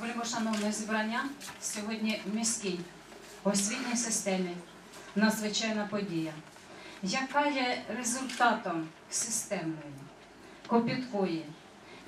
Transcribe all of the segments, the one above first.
Вельмишановне зібрання. Сьогодні в міській освітній системі надзвичайна подія, яка є результатом системної, копіткої,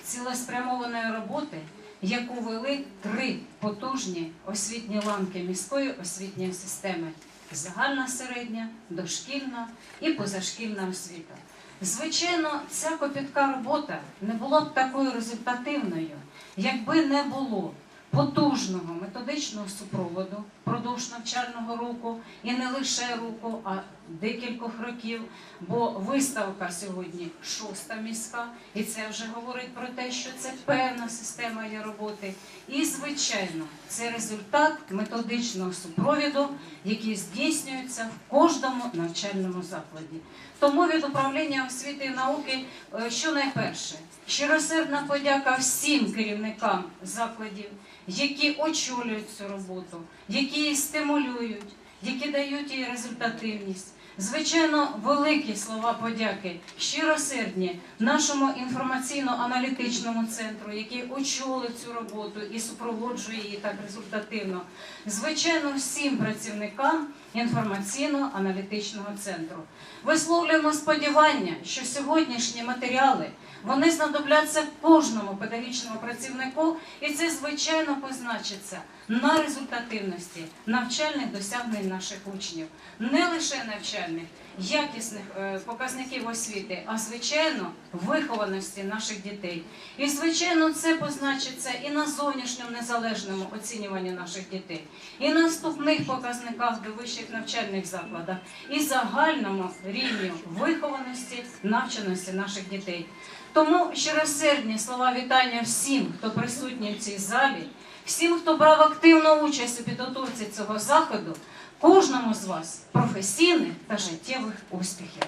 цілеспрямованої роботи, яку вели три потужні освітні ланки міської освітньої системи? Загальна середня, дошкільна і позашкільна освіта. Звичайно, ця копітка робота не була б такою результативною, якби не було потужного методичного супроводу впродовж навчального року і не лише року, а декількох років. Бо виставка сьогодні шоста міська, і це вже говорить про те, що це певна система є роботи. І, звичайно, це результат методичного супровіду, який здійснюється в кожному навчальному закладі. Тому від управління освіти і науки, е, що найперше, щиросердна подяка всім керівникам закладів, які очолюють цю роботу, які її стимулюють, які дають їй результативність. Звичайно, великі слова подяки, щиросердні нашому інформаційно-аналітичному центру, який очолив цю роботу і супроводжує її так результативно. Звичайно, всім працівникам інформаційно-аналітичного центру. Висловлюємо сподівання, що сьогоднішні матеріали вони знадобляться кожному педагогічному працівнику, і це звичайно позначиться на результативності навчальних досягнень наших учнів, не лише навчальних, якісних е, показників освіти, а звичайно вихованості наших дітей. І звичайно, це позначиться і на зовнішньому незалежному оцінюванні наших дітей, і на вступних показниках до вищих навчальних закладах, і загальному рівні вихованості, навченості наших дітей. Тому щиросердні слова вітання всім, хто присутній в цій залі, всім, хто брав активну участь у підготовці цього заходу, кожному з вас професійних та життєвих успіхів.